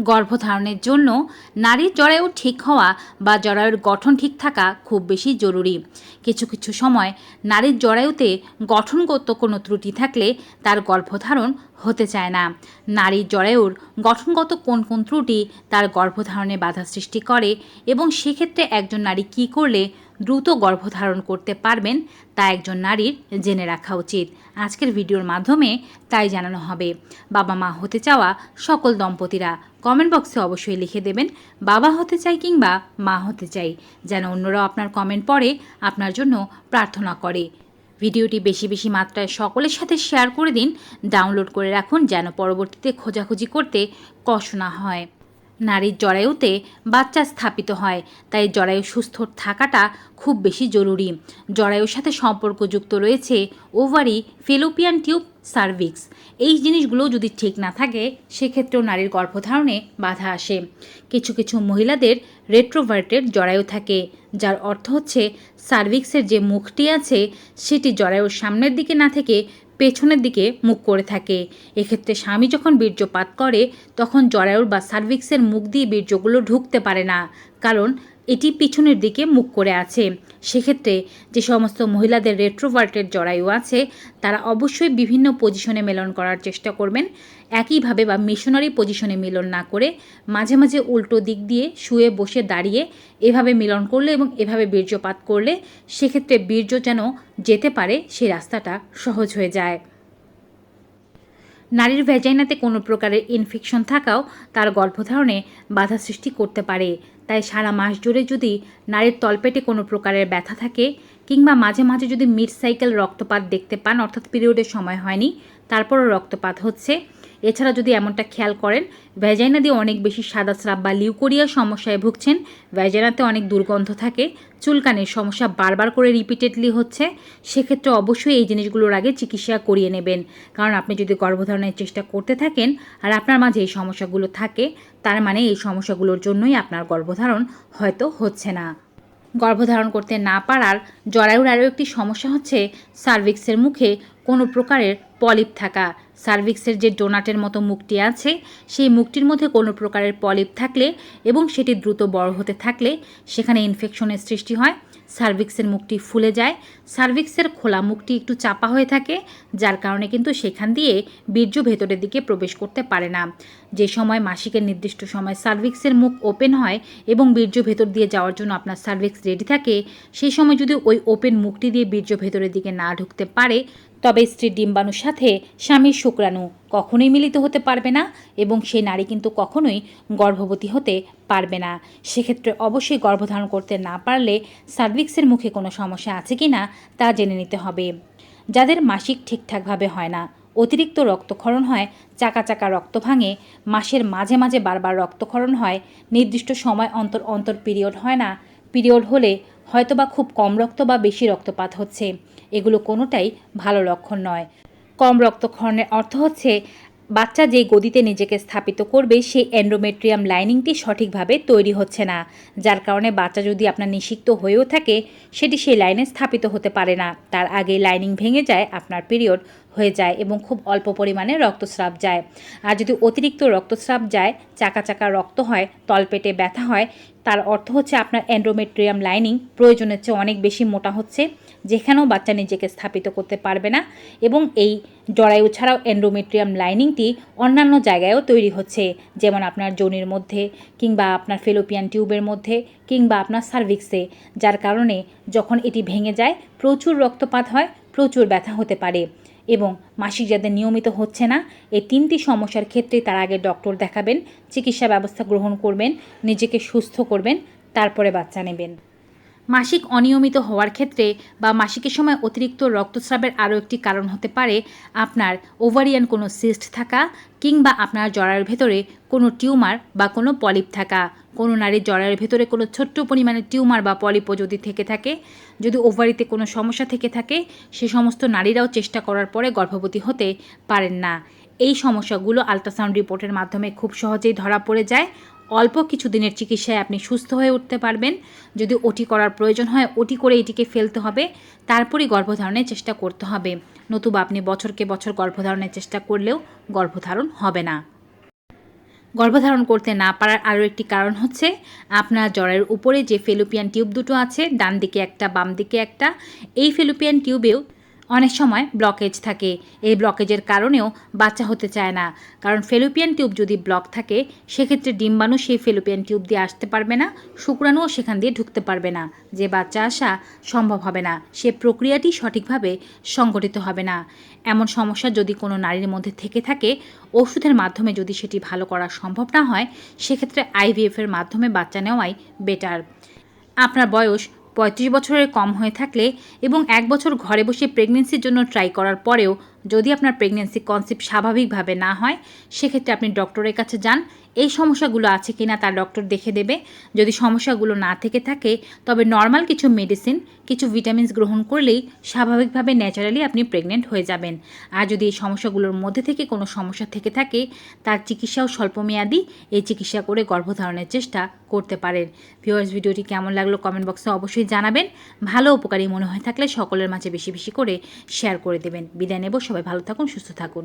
গর্ভধারণের জন্য নারীর জরায়ু ঠিক হওয়া বা জরায়ুর গঠন ঠিক থাকা খুব বেশি জরুরি। কিছু কিছু সময় নারীর জরায়ুতে গঠনগত কোনো ত্রুটি থাকলে তার গর্ভধারণ হতে চায় না। নারীর জরায়ুর গঠনগত কোন কোন ত্রুটি তার গর্ভধারণে বাধা সৃষ্টি করে এবং সেক্ষেত্রে একজন নারী কী করলে দ্রুত গর্ভধারণ করতে পারবেন তা একজন নারীর জেনে রাখা উচিত। আজকের ভিডিওর মাধ্যমে তাই জানানো হবে। বাবা মা হতে চাওয়া সকল দম্পতিরা কমেন্ট বক্সে অবশ্যই লিখে দেবেন, বাবা হতে চাই কিংবা মা হতে চাই, যেন অন্যরাও আপনার কমেন্ট পড়ে, আপনার জন্য প্রার্থনা করে। ভিডিওটি বেশি বেশি মাত্রায় সকলের সাথে শেয়ার করে দিন, ডাউনলোড করে রাখুন, যেন পরবর্তীতে খোঁজাখুঁজি করতে কষ্ট না হয়। নারীর জরায়ুতে বাচ্চা স্থাপিত হয়, তাই জরায়ু সুস্থ থাকাটা খুব বেশি জরুরি। জরায়ুর সাথে সম্পর্কযুক্ত রয়েছে ওভারি ফেলোপিয়ান টিউব সার্ভিক্স। এই জিনিসগুলো যদি ঠিক না থাকে, সেক্ষেত্রেও নারীর গর্ভধারণে বাধা আসে। কিছু কিছু মহিলাদের রেট্রোভার্টেড জরায়ু থাকে, যার অর্থ হচ্ছে সার্ভিক্সের যে মুখটি আছে, সেটি জরায়ুর সামনের দিকে না থেকে পেছনের দিকে মুখ করে থাকে। এক্ষেত্রে স্বামী যখন বীর্যপাত করে, তখন জরায়ুর বা সার্ভিক্সের মুখ দিয়ে বীর্যগুলো ঢুকতে পারে না। কারণ এটি পিছনের দিকে মুখ করে আছে। সেক্ষেত্রে যে সমস্ত মহিলাদের রেট্রোভার্টের জরায়ু আছে, তারা অবশ্যই বিভিন্ন পজিশনে মেলন করার চেষ্টা করবেন। একইভাবে বা মিশনারি পজিশনে মিলন না করে মাঝে মাঝে উল্টো দিক দিয়ে শুয়ে বসে দাঁড়িয়ে এভাবে মিলন করলে এবং এভাবে বীর্যপাত করলে সেক্ষেত্রে বীর্য যেন যেতে পারে সেই রাস্তাটা সহজ হয়ে যায়। নারীর ভ্যাজাইনাতে কোনো প্রকারের ইনফেকশন থাকাও তার গর্ভধারণে বাধা সৃষ্টি করতে পারে। তাই সারা মাস জুড়ে যদি নারীর তলপেটে কোনো প্রকারের ব্যথা থাকে কিংবা মাঝে মাঝে যদি মিড সাইকেল রক্তপাত দেখতে পান, অর্থাৎ পিরিয়ডের সময় হয়নি, তারপরও রক্তপাত হচ্ছে এছাড়া যদি এমনটা খেয়াল করেন, ভ্যাজাইনা দিয়ে অনেক বেশি সাদা স্রাব বা লিউকোরিয়ার সমস্যায় ভুগছেন। ভ্যাজাইনাতে অনেক দুর্গন্ধ থাকে। চুলকানির সমস্যা বারবার করে রিপিটেডলি হচ্ছে। সেক্ষেত্রে অবশ্যই এই জিনিসগুলোর আগে চিকিৎসা করিয়ে নেবেন। কারণ আপনি যদি গর্ভধারণের চেষ্টা করতে থাকেন আর আপনার মাঝে এই সমস্যাগুলো থাকে, তার মানে এই সমস্যাগুলোর জন্যই আপনার গর্ভধারণ হয়তো হচ্ছে না। গর্ভধারণ করতে না পারার জরায়ুর আরও একটি সমস্যা হচ্ছে, সার্ভিক্সের মুখে কোনো প্রকারের পলিপ থাকা। সার্ভিক্সের যে ডোনাটের মতো মুখটি আছে, সেই মুখটির মধ্যে কোনো প্রকারের পলিপ থাকলে এবং সেটি দ্রুত বড় হতে থাকলে সেখানে ইনফেকশনের সৃষ্টি হয়, সার্ভিক্সের মুখটি ফুলে যায়, সার্ভিক্সের খোলা মুখটি একটু চাপা হয়ে থাকে, যার কারণে কিন্তু সেখান দিয়ে বীর্য ভেতরের দিকে প্রবেশ করতে পারে না। যে সময় মাসিকের নির্দিষ্ট সময় সার্ভিক্সের মুখ ওপেন হয় এবং বীর্য ভেতর দিয়ে যাওয়ার জন্য আপনার সার্ভিক্স রেডি থাকে, সেই সময় যদি ওই ওপেন মুখটি দিয়ে বীর্য ভেতরের দিকে না ঢুকতে পারে তবে স্ত্রীর ডিম্বাণুর সাথে স্বামীর শুক্রাণু কখনোই মিলিত হতে পারবে না এবং সেই নারী কিন্তু কখনোই গর্ভবতী হতে পারবে না। সেক্ষেত্রে অবশ্যই গর্ভধারণ করতে না পারলে সার্ভিক্সের মুখে কোনো সমস্যা আছে কি না তা জেনে নিতে হবে। যাদের মাসিক ঠিকঠাকভাবে হয় না, অতিরিক্ত রক্তক্ষরণ হয়, চাকা চাকা রক্ত ভাঙে, মাসের মাঝে মাঝে বারবার রক্তক্ষরণ হয়, নির্দিষ্ট সময় অন্তর অন্তর পিরিয়ড হয় না পিরিয়ড হলে হয়তোবা খুব কম রক্ত বা বেশি রক্তপাত হচ্ছে। এগুলো কোনোটাই ভালো লক্ষণ নয়। কম রক্তক্ষরণের অর্থ হচ্ছে বাচ্চা যে গদিতে নিজেকে স্থাপিত করবে সেই অ্যান্ড্রোমেট্রিয়াম লাইনিংটি সঠিকভাবে তৈরি হচ্ছে না। যার কারণে বাচ্চা যদি আপনার নিষিক্ত হয়েও থাকে, সেটি সেই লাইনে স্থাপিত হতে পারে না। তার আগে লাইনিং ভেঙে যায়, আপনার পিরিয়ড হয়ে যায় এবং খুব অল্প পরিমাণে রক্তস্রাব যায়। আর যদি অতিরিক্ত রক্তস্রাব যায়, চাকা চাকা রক্ত হয়, তলপেটে ব্যথা হয়, তার অর্থ হচ্ছে আপনার অ্যান্ড্রোমেট্রিয়াম লাইনিং প্রয়োজনের চেয়ে অনেক বেশি মোটা হচ্ছে, যেখানেও বাচ্চা নিজেকে স্থাপিত করতে পারবে না এবং এই জরায়ু ছাড়াও অ্যান্ড্রোমেট্রিয়াম লাইনিংটি অন্যান্য জায়গায়ও তৈরি হচ্ছে, যেমন আপনার যোনির মধ্যে কিংবা আপনার ফেলোপিয়ান টিউবের মধ্যে কিংবা আপনার সার্ভিক্সে যার কারণে যখন এটি ভেঙে যায়, প্রচুর রক্তপাত হয়, প্রচুর ব্যথা হতে পারে। এবং মাসিক যাদের নিয়মিত হচ্ছে না, এই তিনটি সমস্যার ক্ষেত্রে তার আগে ডক্টর দেখাবেন, চিকিৎসা ব্যবস্থা গ্রহণ করবেন, নিজেকে সুস্থ করবেন, তারপরে বাচ্চা নেবেন। মাসিক অনিয়মিত হওয়ার ক্ষেত্রে বা মাসিকের সময় অতিরিক্ত রক্তস্রাবের আরও একটি কারণ হতে পারে আপনার ওভারিয়ান কোনো সিস্ট থাকা কিংবা আপনার জরায়ের ভেতরে কোনো টিউমার বা কোনো পলিপ থাকা। কোনো নারীর জরায়ের ভেতরে কোনো ছোট্ট পরিমাণে টিউমার বা পলিপও যদি থেকে থাকে, যদি ওভারিতে কোনো সমস্যা থেকে থাকে, সে সমস্ত নারীরাও চেষ্টা করার পরে গর্ভবতী হতে পারেন না। এই সমস্যাগুলো আলট্রাসাউন্ড রিপোর্টের মাধ্যমে খুব সহজেই ধরা পড়ে যায়। অল্প কিছু দিনের চিকিৎসায় আপনি সুস্থ হয়ে উঠতে পারবেন। যদি ওটি করার প্রয়োজন হয় ওটি করে এটিকে ফেলতে হবে। তারপরই গর্ভধারণের চেষ্টা করতে হবে। নতুবা আপনি বছরকে বছর গর্ভধারণের চেষ্টা করলেও গর্ভধারণ হবে না। গর্ভধারণ করতে না পারার আরও একটি কারণ হচ্ছে, আপনার জ্বরের উপরে যে ফেলোপিয়ান টিউব দুটো আছে, ডান দিকে একটা, বাম দিকে একটা, এই ফেলোপিয়ান টিউবেও অনেক সময় ব্লকেজ থাকে। এই ব্লকেজের কারণেও বাচ্চা হতে চায় না। কারণ ফেলোপিয়ান টিউব যদি ব্লক থাকে, সেক্ষেত্রে ডিম্বাণু সেই ফেলোপিয়ান টিউব দিয়ে আসতে পারবে না, শুক্রাণুও সেখান দিয়ে ঢুকতে পারবে না। যে বাচ্চা আসা সম্ভব হবে না। সে প্রক্রিয়াটি সঠিকভাবে সংগঠিত হবে না। এমন সমস্যা যদি কোনো নারীর মধ্যে থেকে থাকে, ওষুধের মাধ্যমে যদি সেটি ভালো করা সম্ভব না হয়, সেক্ষেত্রে আইভিএফের মাধ্যমে বাচ্চা নেওয়াই বেটার আপনার বয়স পঁয়ত্রিশ বছরের কম হয়ে থাকলে এবং এক বছর ঘরে বসে প্রেগনেন্সির জন্য ট্রাই করার পরেও যদি আপনার প্রেগনেন্সি কনসেপ্ট স্বাভাবিকভাবে না হয়, সেক্ষেত্রে আপনি ডক্টরের কাছে যান। এই সমস্যাগুলো আছে কিনা তার ডক্টর দেখে দেবে। যদি সমস্যাগুলো না থেকে থাকে, তবে নর্মাল কিছু মেডিসিন কিছু ভিটামিনস গ্রহণ করলেই স্বাভাবিকভাবে ন্যাচারালি আপনি প্রেগনেন্ট হয়ে যাবেন। আর যদি এই সমস্যাগুলোর মধ্যে থেকে কোনো সমস্যা থেকে থাকে, তার চিকিৎসাও স্বল্পমেয়াদী। এই চিকিৎসা করে গর্ভধারণের চেষ্টা করতে পারেন। ভিউয়ার্স ভিডিওটি কেমন লাগল কমেন্ট বক্সে অবশ্যই জানাবেন। ভালো উপকারী মনে হয়ে থাকলে সকলের মাঝে বেশি বেশি করে শেয়ার করে দেবেন। বিদায় নেব, সবাই ভালো থাকুন, সুস্থ থাকুন।